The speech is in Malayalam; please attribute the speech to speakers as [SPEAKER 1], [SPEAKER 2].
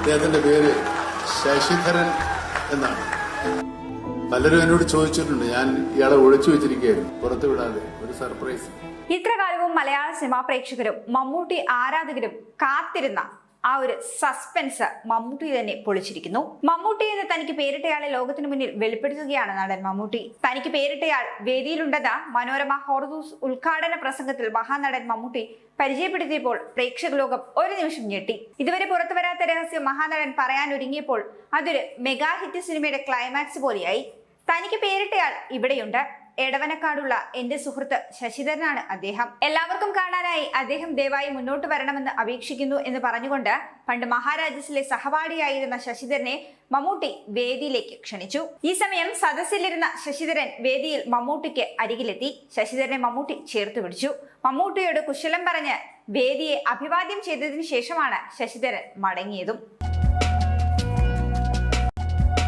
[SPEAKER 1] അദ്ദേഹത്തിന്റെ പേര് ശശിധരൻ എന്നാണ്. പലരും എന്നോട് ചോദിച്ചിട്ടുണ്ട് ഞാൻ ഇയാളെ ഒളിച്ചു വെച്ചിരിക്കുകയായിരുന്നു പുറത്തു വിടാതെ ഒരു സർപ്രൈസ്.
[SPEAKER 2] ഇത്രകാലവും മലയാള സിനിമാ പ്രേക്ഷകരും മമ്മൂട്ടി ആരാധകരും കാത്തിരുന്ന ആ ഒരു സസ്പെൻസ് മമ്മൂട്ടി തന്നെ പൊളിച്ചിരിക്കുന്നു. മമ്മൂട്ടി എന്ന് തനിക്ക് പേരിട്ടയാളെ ലോകത്തിന് മുന്നിൽ വെളിപ്പെടുത്തുകയാണ് നടൻ മമ്മൂട്ടി. തനിക്ക് പേരിട്ടയാൾ വേദിയിലുണ്ടെന്ന മനോരമ ഹോർദൂസ് ഉദ്ഘാടന പ്രസംഗത്തിൽ മഹാനടൻ മമ്മൂട്ടി പരിചയപ്പെടുത്തിയപ്പോൾ പ്രേക്ഷക ലോകം ഒരു നിമിഷം ഞെട്ടി. ഇതുവരെ പുറത്തു വരാത്ത രഹസ്യം മഹാനടൻ പറയാൻ ഒരുങ്ങിയപ്പോൾ അതൊരു മെഗാ ഹിറ്റ് സിനിമയുടെ ക്ലൈമാക്സ് പോലെയായി. തനിക്ക് പേരിട്ടയാൾ ഇവിടെയുണ്ട്. എടവനക്കാടുള്ള എന്റെ സുഹൃത്ത് ശശിധരനാണ് അദ്ദേഹം. എല്ലാവർക്കും കാണാനായി അദ്ദേഹം ദയവായി മുന്നോട്ട് വരണമെന്ന് അപേക്ഷിക്കുന്നു എന്ന് പറഞ്ഞുകൊണ്ട് പണ്ട് മഹാരാജസിലെ സഹപാഠിയായിരുന്ന ശശിധരനെ മമ്മൂട്ടി വേദിയിലേക്ക് ക്ഷണിച്ചു. ഈ സമയം സദസ്സിലിരുന്ന ശശിധരൻ വേദിയിൽ മമ്മൂട്ടിക്ക് അരികിലെത്തി. ശശിധരനെ മമ്മൂട്ടി ചേർത്ത് പിടിച്ചു. മമ്മൂട്ടിയോട് കുശലം പറഞ്ഞ് വേദിയെ അഭിവാദ്യം ചെയ്തതിനു ശേഷമാണ് ശശിധരൻ മടങ്ങിയതും.